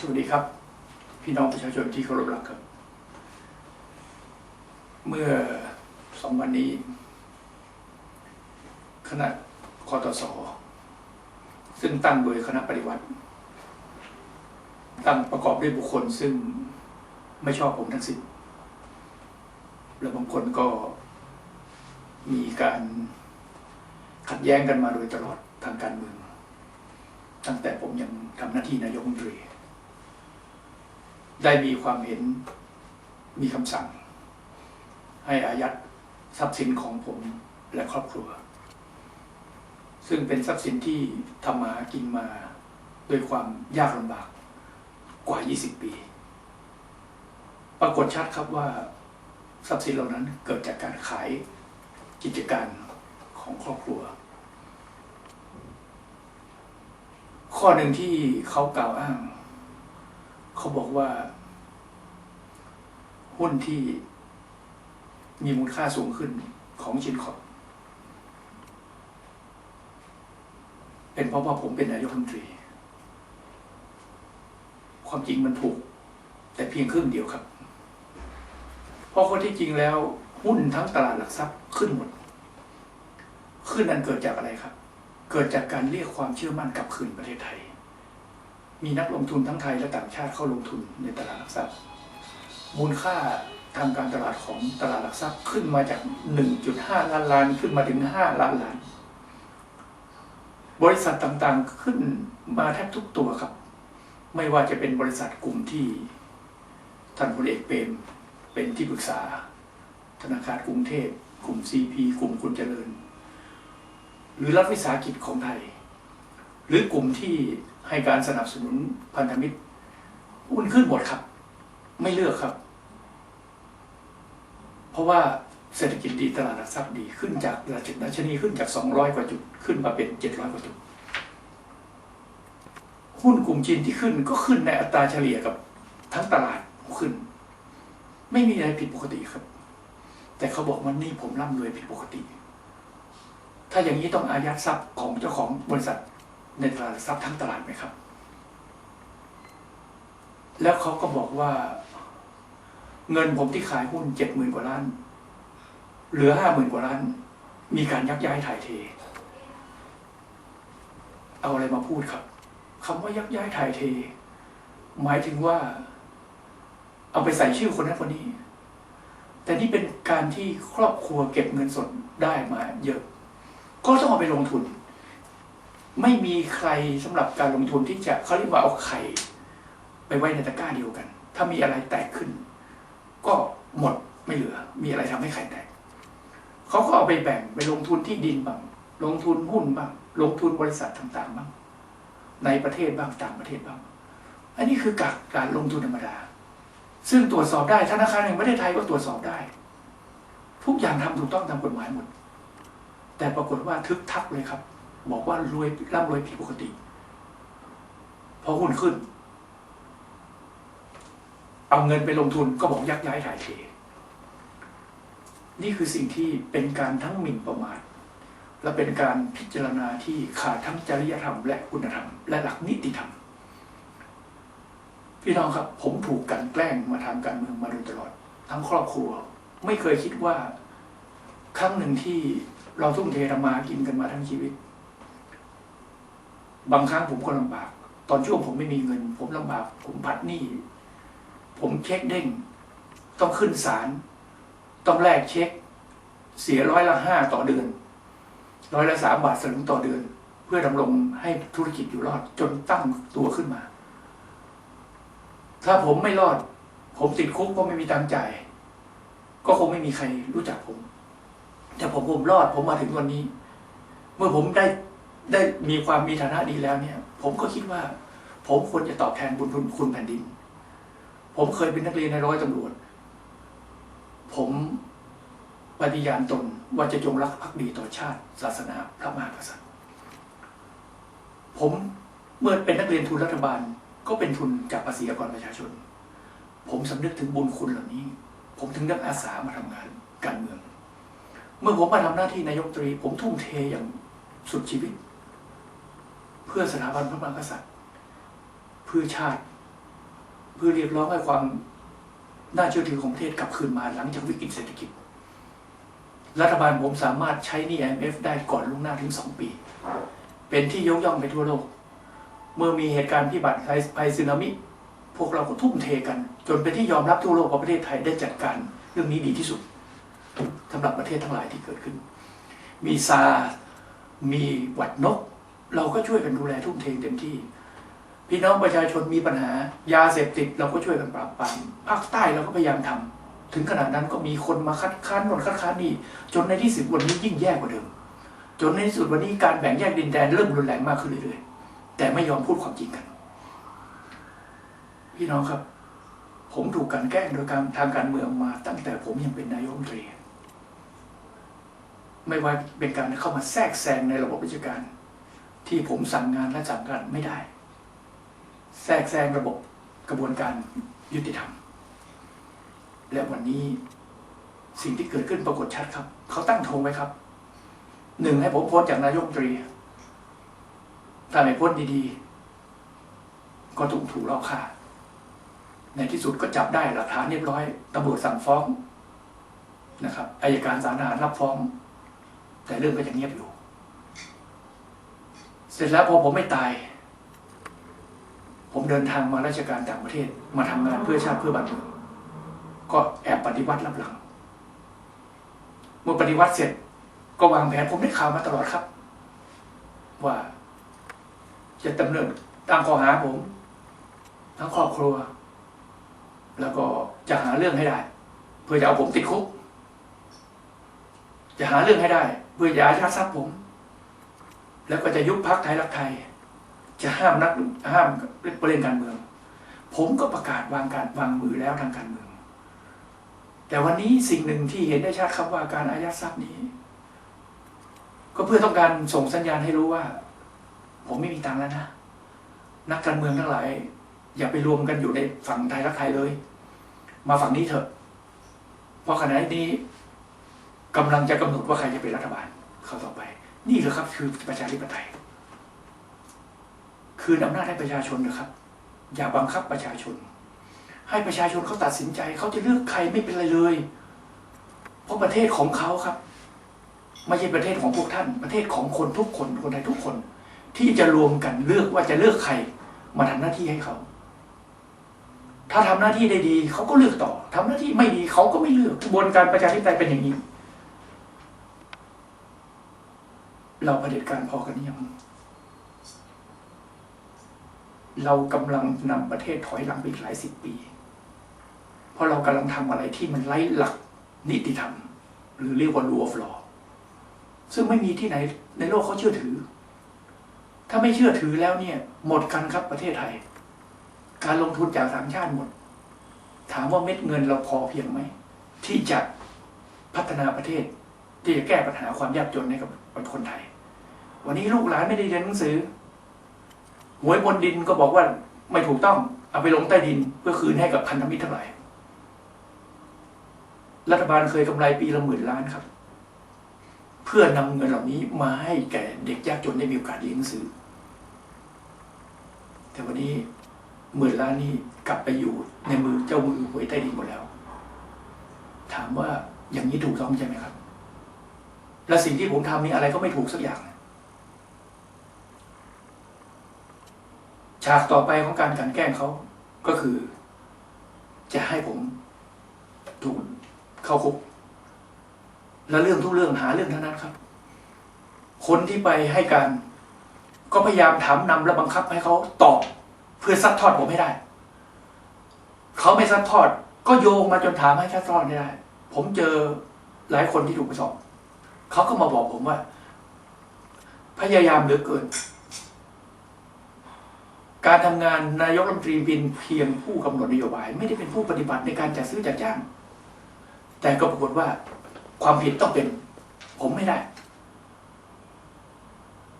สวัสดีครับ พี่น้องประชาชนที่เคารพรักครับ เมื่อสองวันนี้ คณะคอตสซึ่งตั้งโดยคณะปฏิวัติ ตั้งประกอบด้วยบุคคลซึ่งไม่ชอบผมทั้งสิ้นและบางคนก็มีการขัดแย้งกันมาโดยตลอดทางการเมือง ตั้งแต่ผมยังทำหน้าที่นายกรัฐมนตรี ได้มีความเห็นมีคำสั่ง ให้อายัดทรัพย์สินของผมและครอบครัว ซึ่งเป็นทรัพย์สินที่ทำมาหากินมาด้วยความยากลำบากกว่า 20 ปี ปรากฏชัดครับว่าทรัพย์สินเหล่านั้นเกิดจากการขายกิจการของครอบครัว ข้อหนึ่งที่เขากล่าวอ้าง เขาบอกว่า หุ้นที่มีมูลค่าสูงขึ้นของชินคอปเป็นเพราะว่าผมเป็นนายกรัฐมนตรี ความจริงมันถูก แต่เพียงครึ่งเดียวครับ เพราะข้อที่จริงแล้วหุ้นทั้งตลาดหลักทรัพย์ขึ้นหมด ขึ้นนั้นเกิดจากอะไรครับ เกิดจากการเรียกความเชื่อมั่นกลับคืนประเทศไทย มีนักลงทุนทั้งไทยและต่างชาติเข้าลงทุนในตลาดหลักทรัพย์ มูลค่าทางการตลาดของตลาดหลักทรัพย์ขึ้นมาจาก 1.5 ล้านล้านขึ้นมาถึง 5 ล้านล้าน บริษัทต่างๆขึ้นมาแทบทุกตัวครับ ไม่ว่าจะเป็นบริษัทกลุ่มที่ท่านพลเอกเปรมเป็นที่ปรึกษา ธนาคารกรุงเทพกลุ่ม CP กลุ่มคุณเจริญ หรือรัฐวิสาหกิจของไทย หรือกลุ่มที่ ให้การสนับสนุนพันธมิตรหุ้นขึ้นหมดครับ ไม่เลือกครับ เพราะว่าเศรษฐกิจดีตลาดหลักทรัพย์ดีขึ้นจากระดับดัชนีขึ้นจาก 200 กว่าจุดขึ้นมาเป็น 700 กว่าจุด หุ้นกลุ่มจีนที่ขึ้นก็ขึ้นในอัตราเฉลี่ยกับทั้งตลาดขึ้น ไม่มีอะไรผิดปกติครับ แต่เขาบอกว่านี่ผมร่ำรวยผิดปกติ ถ้าอย่างนี้ต้องอายัดทรัพย์ของเจ้าของบริษัท ในตลาดทรัพย์ทั้งตลาดไหมครับ แล้วเขาก็บอกว่า เงินผมที่ขายหุ้นเจ็ดหมื่นกว่าล้าน เหลือห้าหมื่นกว่าล้าน มีการยักย้ายถ่ายเท เอาอะไรมาพูดครับคำว่ายักย้ายถ่ายเท หมายถึงว่า เอาไปใส่ชื่อคนนั้นคนนี้ แต่นี่เป็นการที่ครอบครัวเก็บเงินสดได้มาเยอะ ก็ต้องเอาไปลงทุน ไม่มีใครสำหรับการลงทุนที่จะเขาเรียกว่าเอาไข่ไปไว้ในตะกร้าเดียวกัน ถ้ามีอะไรแตกขึ้น ก็หมดไม่เหลือ มีอะไรทำให้ไข่แตกเขาก็เอาไปแบ่งไปลงทุนที่ดินบ้างลงทุนหุ้นบ้างลงทุนบริษัทต่างๆบ้างในประเทศบ้างต่างประเทศบ้าง อันนี้คือการการลงทุนธรรมดา ซึ่งตรวจสอบได้ธนาคารแห่งประเทศไทยก็ตรวจสอบได้ ทุกอย่างทำถูกต้องตามกฎหมายหมด แต่ปรากฏว่าทึกทักเลยครับ บอกว่ารวยร่ำรวยผิดปกติ พอหุ้นขึ้น เอาเงินไปลงทุนก็บอกยักย้ายถ่ายเท นี่คือสิ่งที่เป็นการทั้งหมิ่นประมาทและเป็นการพิจารณาที่ขาดทั้งจริยธรรม และคุณธรรม และหลักนิติธรรม พี่น้องครับผมถูกกันแกล้งมาทางการเมืองมาโดยตลอด ทั้งครอบครัว ไม่เคยคิดว่า ครั้งหนึ่งที่เราทุ่มเททำมากินกันมาทั้งชีวิต บางครั้งผมก็ลำบาก ตอนช่วงผมไม่มีเงิน ผมลำบาก ผมพัดหนี้ ผมเช็คเด้ง ต้องขึ้นศาล ต้องแลกเช็ค เสียร้อยละห้าต่อเดือน ร้อยละสามบาทสลึงต่อเดือน เพื่อดำรงให้ธุรกิจอยู่รอด จนตั้งตัวขึ้นมา ถ้าผมไม่รอด ผมติดคุกก็ไม่มีตังจ่าย ก็คงไม่มีใครรู้จักผม แต่ผมผมรอด ผมมาถึงวันนี้ เมื่อผมได้ ได้มีความมีฐานะดีแล้วเนี่ย ผมก็คิดว่า ผมควรจะตอบแทนบุญคุณแผ่นดิน ผมเคยเป็นนักเรียนในร้อยตำรวจ ผมปฏิญาณตนว่าจะจงรักภักดีต่อชาติ ศาสนาพระมหากษัตริย์ ผมเมื่อเป็นนักเรียนทุนรัฐบาล ก็เป็นทุนจากภาษีอากรประชาชน ผมสำนึกถึงบุญคุณเหล่านี้ ผมถึงได้อาสามาทำงานการเมือง เมื่อผมมาทำหน้าที่นายกตรี ผมทุ่มเทอย่างสุดชีวิต เพื่อสถาบันพระมหากษัตริย์ เพื่อชาติ เพื่อเรียกร้องให้ความน่าเชื่อถือของประเทศกลับคืนมาหลังจากวิกฤตเศรษฐกิจ รัฐบาลผมสามารถใช้นี่ IMF ได้ก่อนล่วงหน้าถึงสองปี เป็นที่ยกย่องไปทั่วโลก เมื่อมีเหตุการณ์พิบัติภัยสึนามิ พวกเราก็ทุ่มเทกัน จนเป็นที่ยอมรับทั่วโลกว่าประเทศไทยได้จัดการเรื่องนี้ดีที่สุดสำหรับประเทศทั้งหลายที่เกิดขึ้น มีซา มีหวัดนก เราก็ช่วยกันดูแลทุ่มเทเต็มที่ พี่น้องประชาชนมีปัญหา ยาเสพติดเราก็ช่วยกันปราบปรามภาคใต้เราก็พยายามทำถึงขนาดนั้นก็มีคนมาคัดค้านนนคัดค้านนี่จนในที่สุดวันนี้ยิ่งแย่กว่าเดิม จนในที่สุดวันนี้การแบ่งแยกดินแดนเริ่มรุนแรงมากขึ้นเรื่อยๆแต่ไม่ยอมพูดความจริงกัน พี่น้องครับ ผมถูกกันแกล้งโดยการทางการเมืองมาตั้งแต่ผมยังเป็นนายกรัฐมนตรีไม่ว่าเป็นการเข้ามาแทรกแซงในระบบราชการ ที่ผมสั่งงานและสั่งการไม่ได้ แทรกแซงระบบกระบวนการยุติธรรม และวันนี้สิ่งที่เกิดขึ้นปรากฏชัดครับ เขาตั้งธงไว้ครับ หนึ่งให้ผมพ้นจากนายกตรี ถ้าไม่พ้นดีๆ ก็ถูกถูกลอบฆ่า ในที่สุดก็จับได้หลักฐานเรียบร้อยตำรวจสั่งฟ้องนะครับอายการศาลทหารรับฟ้อง แต่เรื่องก็ยังเงียบอยู่ เสร็จแล้วพอผมไม่ตาย ผมเดินทางมาราชการต่างประเทศ มาทำงานเพื่อชาติเพื่อบ้านเมืองก็แอบปฏิวัติรับหลัง เมื่อปฏิวัติเสร็จ ก็วางแผนผมได้ข่าวมาตลอดครับ ว่า จะดำเนินตามข้อหาผม ทั้งครอบครัว แล้วก็จะหาเรื่องให้ได้ เพื่อจะเอาผมติดคุกจะหาเรื่องให้ได้ เพื่อจะอายัดทรัพย์ผม แล้วก็จะยุบพักไทยรักไทย จะห้ามนักห้ามประเด็นการเมือง ผมก็ประกาศวางการวางมือแล้วทางการเมือง แต่วันนี้สิ่งหนึ่งที่เห็นได้ชัดครับว่าการอายัดทรัพย์นี้ ก็เพื่อต้องการส่งสัญญาณให้รู้ว่า ผมไม่มีตังค์แล้วนะนักการเมืองทั้งหลาย อย่าไปรวมกันอยู่ในฝั่งไทยรักไทยเลย มาฝั่งนี้เถอะ เพราะขณะนี้กำลังจะกำหนดว่าใครจะเป็นรัฐบาลเข้าต่อไป นี่แหละครับคือประชาธิปไตย คืนอำนาจให้ประชาชนนะครับ อย่าบังคับประชาชน ให้ประชาชนเขาตัดสินใจเขาจะเลือกใครไม่เป็นไรเลย เพราะประเทศของเขาครับไม่ใช่ประเทศของพวกท่าน ประเทศของคนทุกคนคนไทยทุกคน ที่จะรวมกันเลือกว่าจะเลือกใคร มาทำหน้าที่ให้เขา ถ้าทำหน้าที่ได้ดีเขาก็เลือกต่อทำหน้าที่ไม่ดีเขาก็ไม่เลือกกระบวนการประชาธิปไตยเป็นอย่างนี้ เราเผด็จการพอกันยังเรากำลังนำประเทศถอยหลังไปอีกหลายสิบปี เพราะเรากำลังทำอะไรที่มันไร้หลักนิติธรรม หรือเรียกว่า rule of law ซึ่งไม่มีที่ไหนในโลกเขาเชื่อถือ ถ้าไม่เชื่อถือแล้วเนี่ย หมดกันครับประเทศไทย การลงทุนจากต่างชาติหมด ถามว่าเม็ดเงินเราพอเพียงไหม ที่จะพัฒนาประเทศ ที่จะแก้ปัญหาความยากจนให้กับคนไทย วันนี้ลูกหลานไม่ได้เรียนหนังสือหวยบนดินก็บอกว่าไม่ถูกต้อง เอาไปลงใต้ดินเพื่อคืนให้กับพันธมิตรทั้งหลายรัฐบาลเคยกำไรปีละหมื่นล้านครับ เพื่อนำเงินเหล่านี้มาให้แก่เด็กยากจนได้มีโอกาสเรียนหนังสือ แต่วันนี้หมื่นล้านนี้กลับไปอยู่ในมือเจ้ามือหวยใต้ดินหมดแล้ว ถามว่าอย่างนี้ถูกต้องใช่ไหมครับ และสิ่งที่ผมทำนี่อะไรก็ไม่ถูกสักอย่าง ฉากต่อไปของการกันแกล้งเขาก็คือ จะให้ผมถูกเข้าคุก และเรื่องทุกเรื่องหาเรื่องทั้งนั้นครับ คนที่ไปให้การ ก็พยายามถามนำและบังคับให้เขาตอบ เพื่อซัดทอดผมให้ได้ เขาไม่ซัดทอด ก็โยงมาจนถามให้ซัดทอดไม่ได้ ผมเจอหลายคนที่ถูกไปสอบเขาก็มาบอกผมว่า พยายามเหลือเกิน การทำงานนายกรัฐมนตรีเป็นเพียงผู้กำหนดนโยบาย ไม่ได้เป็นผู้ปฏิบัติในการจัดซื้อจัดจ้าง แต่ก็ปรากฏว่าความผิดต้องเป็น ผมไม่ได้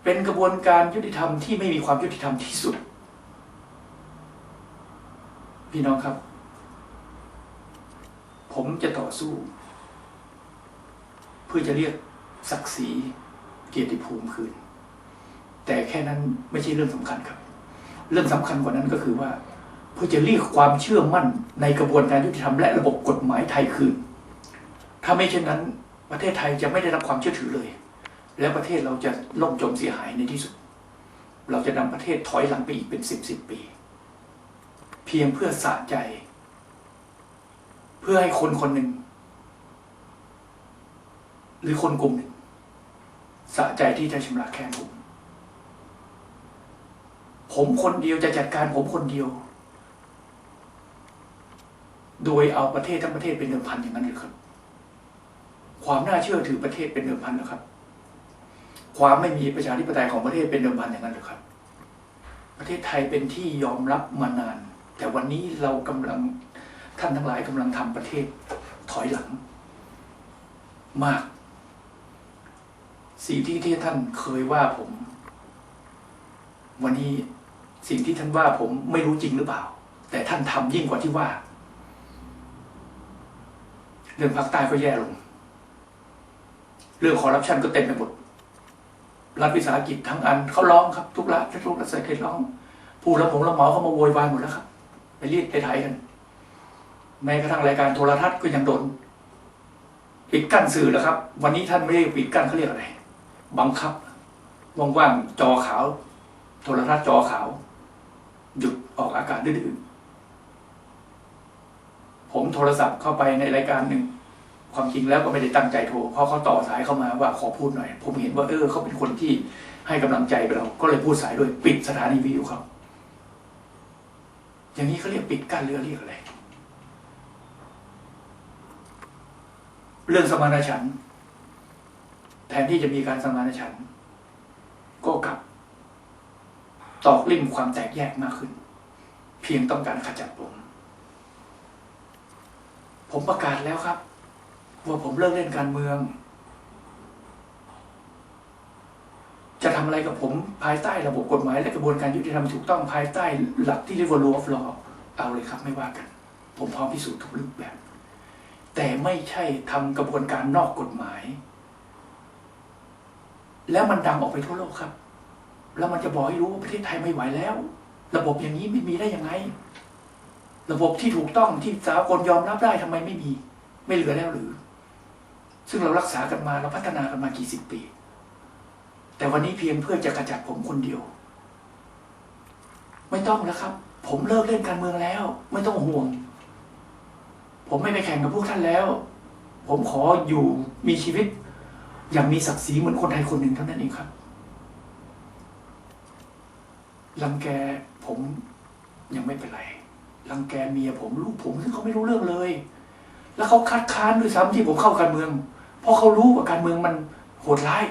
เป็นกระบวนการยุติธรรมที่ไม่มีความยุติธรรมที่สุด พี่น้องครับ ผมจะต่อสู้ เพื่อจะเรียกศักดิ์ศรีเกียรติภูมิคืน แต่แค่นั้นไม่ใช่เรื่องสำคัญครับ เรื่องสำคัญกว่านั้นก็คือว่า เพื่อจะเรียกความเชื่อมั่นในกระบวนการยุติธรรมและระบบกฎหมายไทยคืน ถ้าไม่เช่นนั้น ประเทศไทยจะไม่ได้รับความเชื่อถือเลย และประเทศเราจะล่มจมเสียหายในที่สุด เราจะนำประเทศถอยหลังไปอีกเป็นสิบสิบปี เพียงเพื่อสะใจ เพื่อให้คนคนหนึ่ง หรือคนกลุ่มหนึ่งสะใจที่จะชำระแค้นผม ผมคนเดียวจะจัดการผมคนเดียว โดยเอาประเทศทั้งประเทศเป็นเดิมพันอย่างนั้นเลยครับ ความน่าเชื่อถือประเทศเป็นเดิมพันนะครับ ความไม่มีประชาธิปไตยของประเทศเป็นเดิมพันอย่างนั้นเลยครับ ประเทศไทยเป็นที่ยอมรับมานาน แต่วันนี้เรากำลังท่านทั้งหลายกำลังทำประเทศถอยหลัง มากสิ่งที่ที่ท่านเคยว่าผม วันนี้ สิ่งที่ท่านว่าผมไม่รู้จริงหรือเปล่า แต่ท่านทำยิ่งกว่าที่ว่า เรื่องภาคใต้ก็แย่ลง เรื่องคอร์รัปชันก็เต็มไปหมด รัฐวิสาหกิจทั้งอันเขาร้องครับ ทุกรัฐทุกรัฐเศรษฐกิจร้อง ผู้รับผมรับเหมาเขามาโวยวายหมดแล้วครับ ไปเรียกไปไทยกัน แม้กระทั่งรายการโทรทัศน์ก็ยังโดนปิดกั้นสื่อแล้วครับ วันนี้ท่านไม่ได้ปิดกั้นเขาเรียกอะไร บังคับว่างๆจอขาว โทรทัศน์จอขาว หยุดออกอากาศดื้อผมโทรศัพท์เข้าไปในรายการหนึ่ง ความจริงแล้วก็ไม่ได้ตั้งใจโทรเพราะเขาต่อสายเข้ามาว่าขอพูดหน่อย ผมเห็นว่าเออเขาเป็นคนที่ให้กำลังใจเรา ก็เลยพูดสายด้วยปิดสถานีวิทยุเขาอย่างนี้เขาเรียกปิดกั้นเรือเรียกอะไร เรื่องสมานฉันท์แทนที่จะมีการสมานฉันท์ก็กลับ ตอกลิ่มความแตกแยกมากขึ้น เพียงต้องการขจัดผม ผมประกาศแล้วครับ ว่าผมเลิกเล่นการเมือง จะทำอะไรกับผมภายใต้ระบบกฎหมายและกระบวนการยุติธรรมถูกต้องภายใต้หลักที่เรียกว่า rule of law เอาเลยครับไม่ว่ากัน ผมพร้อมพิสูจน์ทุกรูปแบบ แต่ไม่ใช่ทำกระบวนการนอกกฎหมาย แล้วมันดังออกไปทั่วโลกครับ แล้วมันจะบอกให้รู้ว่าประเทศไทยไม่ไหวแล้ว ระบบอย่างนี้ไม่มีได้ยังไง ระบบที่ถูกต้องที่สากลยอมรับได้ทำไมไม่มี ไม่เหลือแล้วหรือ ซึ่งเรารักษากันมาเราพัฒนากันมากี่สิบปี แต่วันนี้เพียงเพื่อจะกระจัดผมคนเดียว ไม่ต้องแล้วครับ ผมเลิกเล่นการเมืองแล้ว ไม่ต้องห่วง ผมไม่ไปแข่งกับพวกท่านแล้ว ผมขออยู่มีชีวิต อย่างมีศักดิ์ศรีเหมือนคนไทยคนหนึ่งเท่านั้นเองครับ รังแกผมยังไม่เป็นไร รังแกเมียผมลูกผมซึ่งเขาไม่รู้เรื่องเลย แล้วเขาคัดค้านด้วยซ้ำที่ผมเข้าการเมือง เพราะเขารู้ว่าการเมืองมันโหดร้าย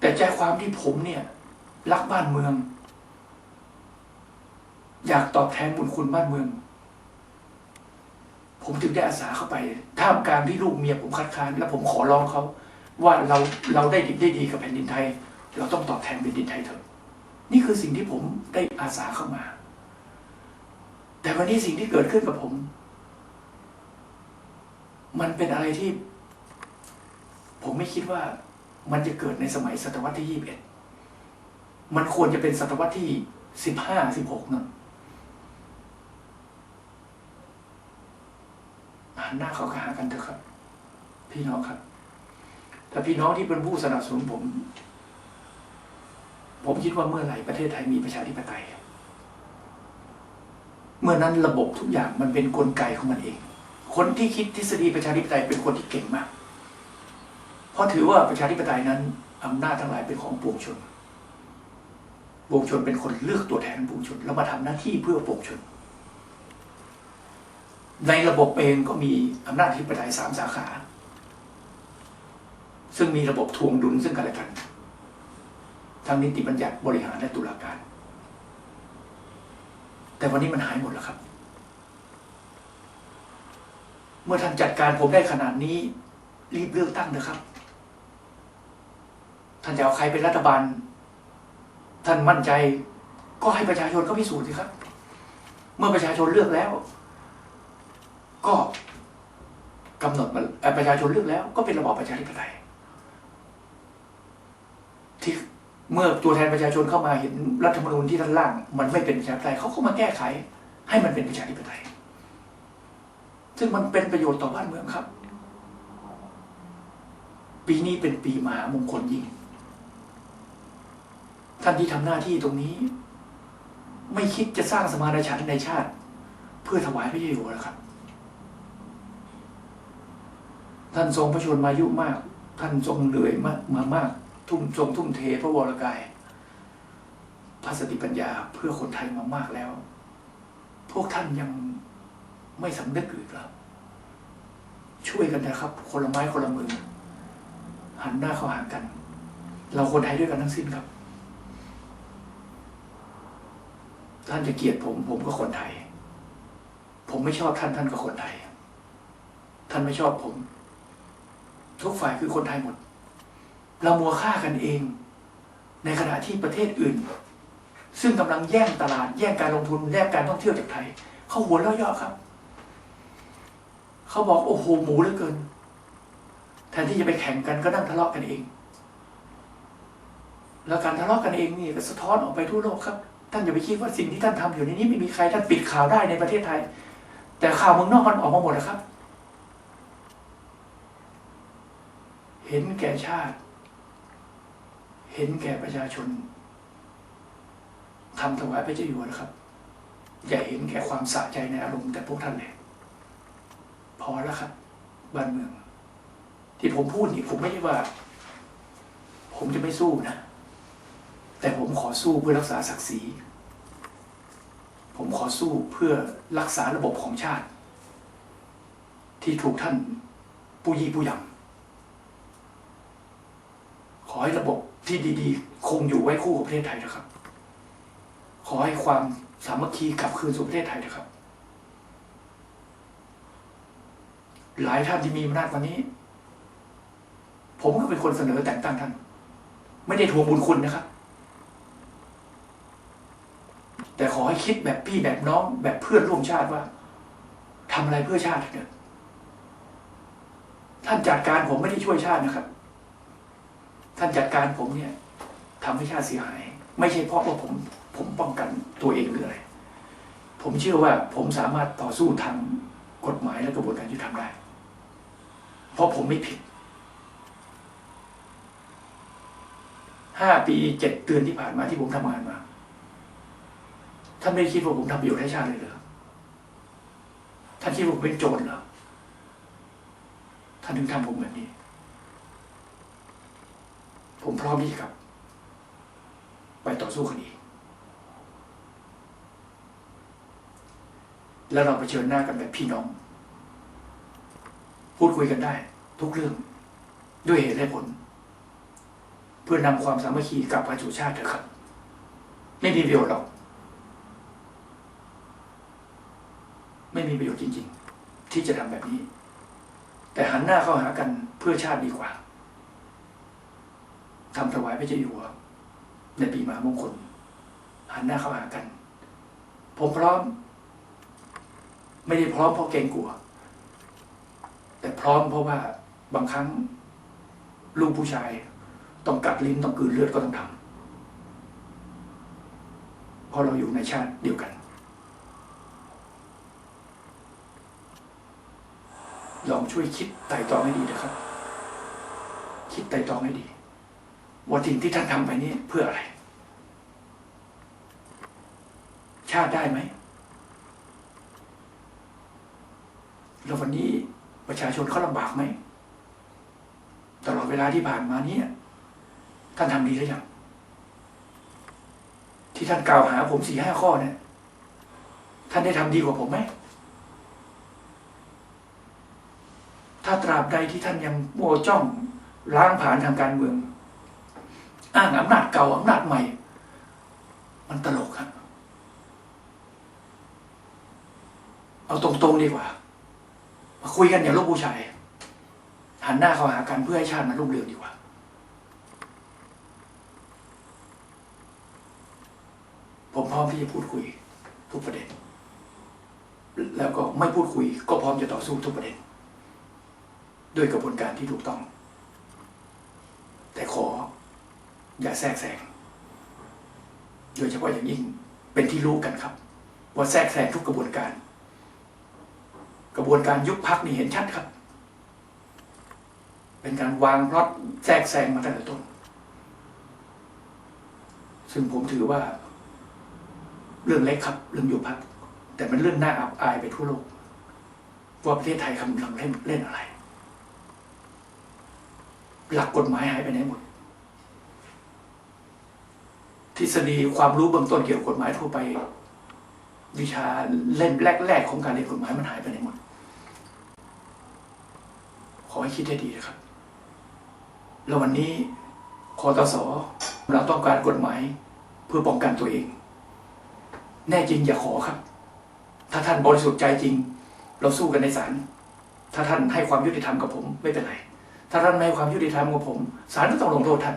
แต่ใจความที่ผมเนี่ย รักบ้านเมือง อยากตอบแทนบุญคุณบ้านเมือง ผมถึงได้อาสาเข้าไป ท่ามกลางที่ลูกเมียผมคัดค้าน แล้วผมขอร้องเขาว่าเราเราได้ดีได้ดีกับแผ่นดินไทย เราต้องตอบแทนแผ่นดินไทยเถอะ นี่คือสิ่งที่ผมได้อาสาเข้ามา แต่วันนี้สิ่งที่เกิดขึ้นกับผม มันเป็นอะไรที่ ผมไม่คิดว่ามันจะเกิดในสมัยศตวรรษที่ยี่สิบเอ็ดมันควรจะเป็นศตวรรษที่สิบห้าสิบหกนั่นหันหน้าเข้าหากันเถอะครับ พี่น้องครับถ้าพี่น้องที่เป็นผู้สนับสนุนผม ผมคิดว่าเมื่อไหร่ประเทศไทยมีประชาธิปไตย เมื่อนั้นระบบทุกอย่างมันเป็นนกลไกของมันเอง คนที่คิดทฤษฎีประชาธิปไตยเป็นคนที่เก่งมาก เพราะถือว่าประชาธิปไตยนั้นอำนาจทั้งหลายเป็นของปวงชนปวงชนเป็นคนเลือกตัวแทนปวงชน แล้วมาทำหน้าที่เพื่อปวงชน ในระบบเองก็มีอำนาจอธิปไตยสามสาขา ซึ่งมีระบบทวงดุลซึ่งกันและกัน ทั้งนิติบัญญัติบริหารและตุลาการ แต่วันนี้มันหายหมดแล้วครับ เมื่อท่านจัดการผมได้ขนาดนี้ รีบเลือกตั้งนะครับ ท่านจะเอาใครเป็นรัฐบาล ท่านมั่นใจก็ให้ประชาชนเขาพิสูจน์สิครับ เมื่อประชาชนเลือกแล้ว ก็กำหนดมาประชาชนเลือกแล้ว ก็เป็นระบอบประชาธิปไตยที่ เมื่อตัวแทนประชาชนเข้ามาเห็นรัฐธรรมนูญที่ท่านร่าง มันไม่เป็นประชาธิปไตยเขาก็มาแก้ไข ให้มันเป็นประชาธิปไตย ซึ่งมันเป็นประโยชน์ต่อบ้านเมืองครับ ปีนี้เป็นปีมหามงคลยิ่ง ท่านที่ทำหน้าที่ตรงนี้ ไม่คิดจะสร้างสมานฉันท์ในชาติ เพื่อถวายพระเยซูแล้วครับท่านทรงพระชนมายุมาก ท่านทรงเหนื่อยมากมามาก ทุ่มทรงทุ่มเทพระวรกายพระสติปัญญาเพื่อคนไทยมามากแล้ว พวกท่านยังไม่สำนึกอีกเหรอช่วยกันนะครับ คนละไม้คนละมือ หันหน้าเข้าหากัน เราคนไทยด้วยกันทั้งสิ้นครับท่านจะเกลียดผม ผมก็คนไทย ผมไม่ชอบท่านท่านก็คนไทย ท่านไม่ชอบผม ทุกฝ่ายคือคนไทยหมด เรามัวฆ่ากันเอง ในขณะที่ประเทศอื่น ซึ่งกำลังแย่งตลาด แย่งการลงทุนแย่งการท่องเที่ยวจากไทย เขาหัวเราะเยาะครับ เขาบอกโอ้โหหมูเหลือเกิน แทนที่จะไปแข่งกันก็นั่งทะเลาะกันเอง แล้วการทะเลาะกันเองนี่ก็สะท้อนออกไปทั่วโลกครับท่านอย่าไปคิดว่าสิ่งที่ท่านทำอยู่ในนี้ไม่มีใครท่านปิดข่าวได้ในประเทศไทย แต่ข่าวเมืองนอกมันออกมาหมดแล้วครับ เห็นแก่ชาติ เห็นแก่ประชาชนทำถวายพระเจ้าอยู่นะครับ อย่าเห็นแก่ความสะใจในอารมณ์แต่พวกท่านเลยพอแล้วครับ บ้านเมือง ที่ผมพูดนี่ผมไม่ใช่ว่า ผมจะไม่สู้นะ แต่ผมขอสู้เพื่อรักษาศักดิ์ศรีผมขอสู้เพื่อรักษาระบบของชาติ ที่ถูกท่านปูยีปูยำขอให้ระบบ ที่ดีๆ คงอยู่ไว้คู่กับประเทศไทยนะครับ ขอให้ความสามัคคีกลับคืนสู่ประเทศไทยนะครับ หลายท่านที่มีอำนาจวันนี้ ผมก็เป็นคนเสนอแต่งตั้งท่าน ไม่ได้ทวงบุญคุณนะครับ แต่ขอให้คิดแบบพี่แบบน้องแบบเพื่อนร่วมชาติว่าทำอะไรเพื่อชาติเถอะท่านจัดการผมไม่ได้ช่วยชาตินะครับ ท่านจัดการผมเนี่ยทำให้ชาติเสียหาย ไม่ใช่เพราะว่าผมผมป้องกันตัวเองหรืออะไร ผมเชื่อว่าผมสามารถต่อสู้ทางกฎหมายและกระบวนการยุติธรรมได้ เพราะผมไม่ผิดห้าปีเจ็ดเดือนที่ผ่านมาที่ผมทำงานมาท่านไม่คิดว่าผมทำประโยชน์ให้ชาติเลยเหรอท่านคิดว่าผมเป็นโจรเหรอท่านถึงทำผมแบบนี้ ผมพร้อมที่จะกลับ ไปต่อสู้คดี แล้วเราไปเชิญหน้ากันแบบพี่น้อง พูดคุยกันได้ ทุกเรื่อง ด้วยเหตุและผล เพื่อนำความสามัคคีกลับมาสู่ชาติเถอะครับ ไม่มีประโยชน์หรอก ไม่มีประโยชน์จริง ๆ ที่จะทำแบบนี้ แต่หันหน้าเข้าหากันเพื่อชาติดีกว่า ทำถวายพระเจ้าอยู่หัว ในปีมหามงคลหันหน้าเข้าหากัน ผมพร้อม ไม่ได้พร้อมเพราะเกรงกลัว แต่พร้อมเพราะว่าบางครั้งลูกผู้ชาย ต้องกัดลิ้นต้องกืนเลือดก็ต้องทำเพราะเราอยู่ในชาติเดียวกัน ลองช่วยคิดไต่ตรองให้ดีนะครับ คิดไต่ตรองให้ดี ว่าสิ่งที่ท่านทำไปนี้เพื่ออะไร ชาติได้ไหมแล้ววันนี้ประชาชนเขาลำบากไหมตลอดเวลาที่ผ่านมานี้ท่านทำดีหรือยังที่ท่านกล่าวหาผมสี่ห้าข้อเนี่ย ท่านได้ทำดีกว่าผมไหมถ้าตราบใดที่ท่านยังมัวจ้องล้างผ่านทางการเมือง อ้างอำนาจเก่าอำนาจใหม่ มันตลกครับ เอาตรงๆดีกว่า มาคุยกันอย่าลบผู้ชาย หันหน้าเข้าหากันเพื่อให้ชาติมันรุ่งเรืองดีกว่า ผมพร้อมที่จะพูดคุยทุกประเด็น แล้วก็ไม่พูดคุย ก็พร้อมจะต่อสู้ทุกประเด็น ด้วยกระบวนการที่ถูกต้อง แต่ขอ อย่าแทรกแซงโดยเฉพาะอย่างยิ่งเป็นที่รู้กันครับ ว่าแทรกแซงทุกกระบวนการ กระบวนการยุบพักนี่เห็นชัดครับ เป็นการวางพลอตแทรกแซงมาตั้งแต่ต้น ซึ่งผมถือว่า เรื่องเล็กครับ เรื่องยุบพัก แต่มันเรื่องน่าอับอายไปทั่วโลก ว่าประเทศไทยกำลังเล่นเล่นอะไร หลักกฎหมายหายไปไหนหมด ทฤษฎีความรู้เบื้องต้นเกี่ยวกับกฎหมายทั่วไป วิชาเล่นแรกๆของการเรียนกฎหมายมันหายไปไหนหมด ขอให้คิดให้ดีนะครับ แล้ววันนี้คอตสเราต้องการกฎหมายเพื่อป้องกันตัวเอง แน่จริงอย่าขอครับ ถ้าท่านบริสุทธิ์ใจจริง เราสู้กันในศาลถ้าท่านให้ความยุติธรรมกับผมไม่เป็นไร ถ้าท่านไม่ให้ความยุติธรรมกับผมศาลก็ต้องลงโทษท่าน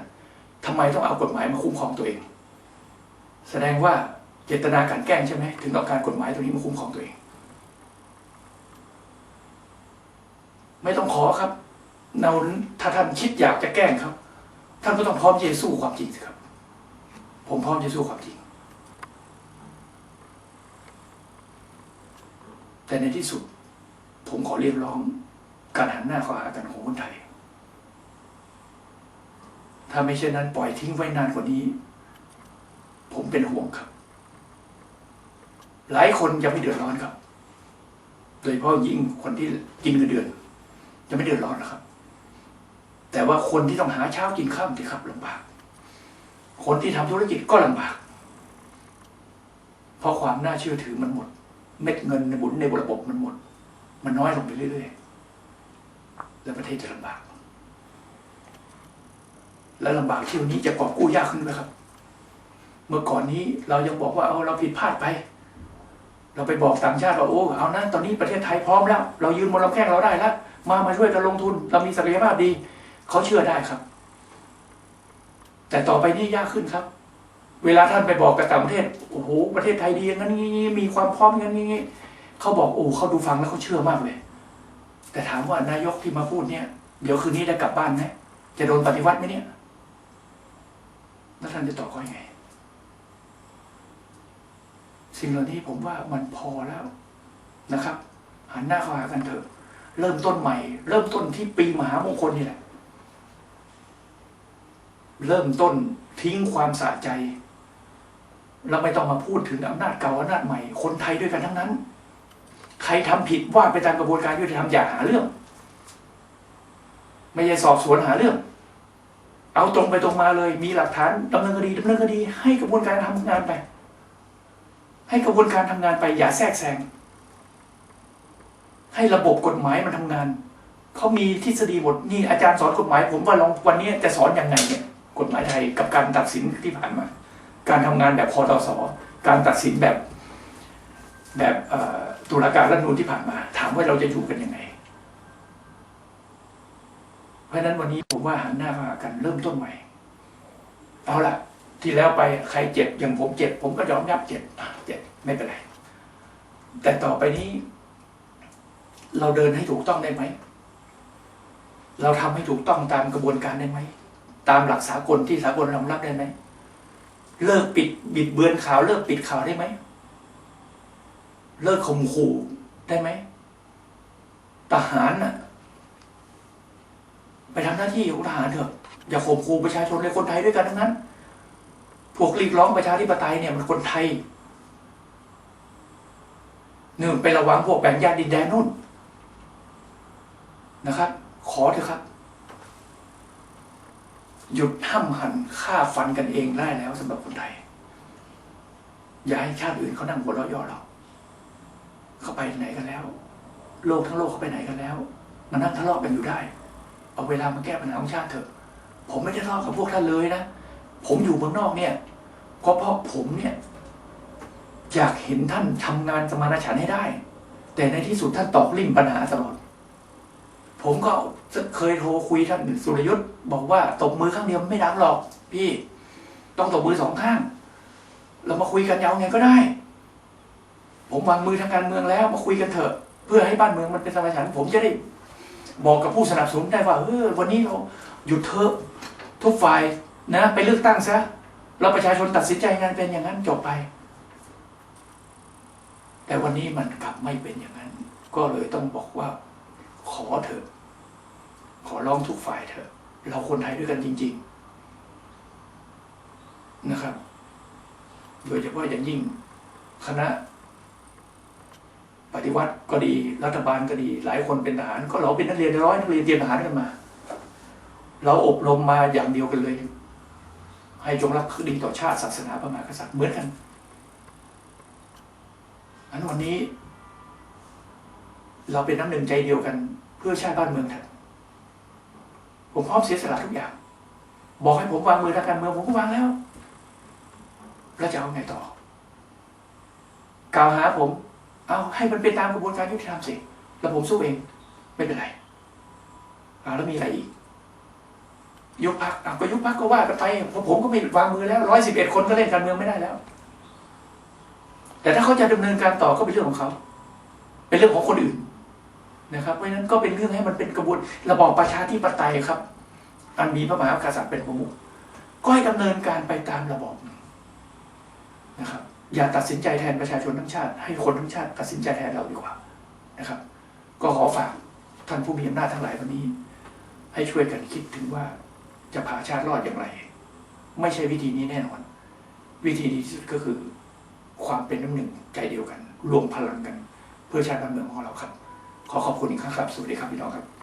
ทำไมต้องเอากฎหมายมาคุ้มครองตัวเอง แสดงว่าเจตนากลันแกล้งใช่ไหมถึงต้องการกฎหมายตัวนี้มาคุ้มครองตัวเอง ไม่ต้องขอครับเราถ้าท่านคิดอยากจะแกล้งครับ ท่านก็ต้องพร้อมจะสู้ความจริงสิครับ ผมพร้อมจะสู้ความจริง แต่ในที่สุด ผมขอเรียกร้อง การหันหน้าเข้าหากันของคนไทย ถ้าไม่เช่นนั้นปล่อยทิ้งไว้นานกว่านี้ ผมเป็นห่วงครับ หลายคนจะไม่เดือดร้อนครับ โดยเฉพาะยิ่งคนที่กินเงินเดือน จะไม่เดือดร้อนนะครับ แต่ว่าคนที่ต้องหาเช้ากินข้ามที่ครับลำบาก คนที่ทำธุรกิจก็ลำบาก เพราะความน่าเชื่อถือมันหมด เม็ดเงินในบุญในระบบมันหมด มันน้อยลงไปเรื่อยๆ แล้วประเทศจะลำบากและลำบากที่วันนี้จะกอบกู้ยากขึ้นไหมครับ เมื่อก่อนนี้เรายังบอกว่าเอาเราผิดพลาดไป เราไปบอกต่างชาติว่าโอ้เอานะตอนนี้ประเทศไทยพร้อมแล้ว เรายืนบนลำแข้งเราได้แล้วมามาช่วยกันลงทุน เรามีศักยภาพดีเขาเชื่อได้ครับ แต่ต่อไปนี่ยากขึ้นครับ เวลาท่านไปบอกกับต่างประเทศโอ้โหประเทศไทยดีอย่างนั้นงี้มีความพร้อมอย่างนั้นงี้เขาบอกโอ้เขาดูฟังแล้วเขาเชื่อมากเลย แต่ถามว่านายกที่มาพูดเนี่ย เดี๋ยวคืนนี้ได้กลับบ้านไหมจะโดนปฏิวัติไหมเนี่ยแล้วท่านจะตอบเขายังไง สิ่งเหล่านี้ผมว่ามันพอแล้วนะครับ หันหน้าเข้าหากันเถอะ เริ่มต้นใหม่ เริ่มต้นที่ปีมหามงคลนี่แหละ เริ่มต้นทิ้งความสะใจเราไม่ต้องมาพูดถึงอำนาจเก่าอำนาจใหม่ คนไทยด้วยกันทั้งนั้น ใครทำผิดว่าไปตามกระบวนการยุติธรรมอย่าหาเรื่อง ไม่ใช่สอบสวนหาเรื่อง เอาตรงไปตรงมาเลย มีหลักฐานดำเนินคดีดำเนินคดี ให้กระบวนการทำงานไป ให้กระบวนการทำงานไปอย่าแทรกแซงให้ระบบกฎหมายมันทำงานเขามีทฤษฎีหมดนี่อาจารย์สอนกฎหมาย ผมว่าลองวันนี้จะสอนยังไงเนี่ยกฎหมายไทยกับการตัดสินที่ผ่านมา การทำงานแบบคอตสการตัดสินแบบ แบบตุลาการรัฐมนูญที่ผ่านมา ถามว่าเราจะอยู่กันยังไง เพราะนั้นวันนี้ผมว่าหันหน้ามาหากันเริ่มต้นใหม่ เอาละที่แล้วไปใครเจ็บอย่างผมเจ็บ ผมก็ยอมรับเจ็บ ไม่เป็นไร แต่ต่อไปนี้ เราเดินให้ถูกต้องได้ไหม เราทำให้ถูกต้องตามกระบวนการได้ไหม ตามหลักสากลที่สากลรองรับได้ไหม เลิกปิดบิดเบือนข่าว เลิกปิดข่าวได้ไหม เลิกข่มขู่ได้ไหม ทหารน่ะ ไปทำหน้าที่ของทหารเถอะ อย่าข่มขู่ประชาชนเลยคนไทยด้วยกันทั้งนั้นพวกเรียกร้องประชาธิปไตยเนี่ยมันคนไทย หนึ่งไประวังพวกแบ่งแยกดินแดนนู่นนะครับ ขอเถอะครับ หยุดห้ำหันฆ่าฟันกันเองได้แล้วสำหรับคนไทย อย่าให้ชาติอื่นเขานั่งหัวเราะย่อเราเขาไปไหนกันแล้ว โลกทั้งโลกเขาไปไหนกันแล้วมานั่งทะเลาะกันอยู่ได้ เอาเวลามาแก้ปัญหาของชาติเถอะ ผมไม่ได้ทะเลาะกับพวกท่านเลยนะ ผมอยู่เมืองนอกเนี่ยก็เพราะผมเนี่ย อยากเห็นท่านทำงานสมานฉันท์ให้ได้ แต่ในที่สุดท่านตอกลิ่มปัญหาตลอด ผมก็เคยโทรคุยท่านสุรยุทธ์บอกว่าตบมือข้างเดียวไม่ดังหรอก พี่ต้องตบมือสองข้าง เรามาคุยกันยาวไงก็ได้ ผมวางมือทางการเมืองแล้วมาคุยกันเถอะ เพื่อให้บ้านเมืองมันเป็นสมานฉันท์ผมจะได้บอกกับผู้สนับสนุนได้ว่าเออวันนี้เราหยุดเถอะทุกฝ่ายนะ ไปเลือกตั้งซะแล้วประชาชนตัดสินใจงานเป็นอย่างนั้นจบไป แต่วันนี้มันกลับไม่เป็นอย่างนั้น ก็เลยต้องบอกว่า ขอเถอะ ขอร้องทุกฝ่ายเถอะ เราคนไทยด้วยกันจริง ๆนะครับ โดยเฉพาะอย่างยิ่งคณะ ปฏิวัติก็ดี รัฐบาลก็ดี หลายคนเป็นทหาร ก็เราเป็นนักเรียนร้อยนักเรียนเตรียมทหารกันมา เราอบรมมาอย่างเดียวกันเลย ให้จงรักภักดีต่อชาติศาสนาพระมหากษัตริย์เหมือนกัน อันวันนี้ เราเป็นน้ำหนึ่งใจเดียวกัน เพื่อชาติบ้านเมืองเถอะผมพร้อมเสียสละทุกอย่าง บอกให้ผมวางมือทางการเมืองผมก็วางแล้ว แล้วจะเอาไงต่อกล่าวหาผม เอาให้มันเป็นตามกระบวนการยุติธรรมสิแล้วผมสู้เอง ไม่เป็นไรแล้วมีอะไรอีกยุบพักก็ยุบพักก็ว่ากันไปเพราะผมก็ไม่วางมือแล้วร้อยสิบเอ็ดคนก็เล่นการเมืองไม่ได้แล้ว แต่ถ้าเขาจะดำเนินการต่อก็เป็นเรื่องของเขา เป็นเรื่องของคนอื่นนะครับ เพราะฉะนั้นก็เป็นเรื่องให้มันเป็นกระบวนระบอบประชาธิปไตยครับ อันมีพระมหากษัตริย์เป็นประมุขก็ให้ดำเนินการไปตามระบอบนะครับ อย่าตัดสินใจแทนประชาชนทั้งชาติ ให้คนทั้งชาติตัดสินใจแทนเราดีกว่านะครับ ก็ขอฝากท่านผู้มีอำนาจทั้งหลายวันนี้ ให้ช่วยกันคิดถึงว่าจะพาชาติรอดอย่างไร ไม่ใช่วิธีนี้แน่นอน วิธีดีที่สุดก็คือ ความเป็นน้ำหนึ่งใจเดียวกัน รวมพลังกัน เพื่อชาติบ้านเมืองของเราครับ ขอขอบคุณอีกครั้งครับ สวัสดีครับพี่น้องครับ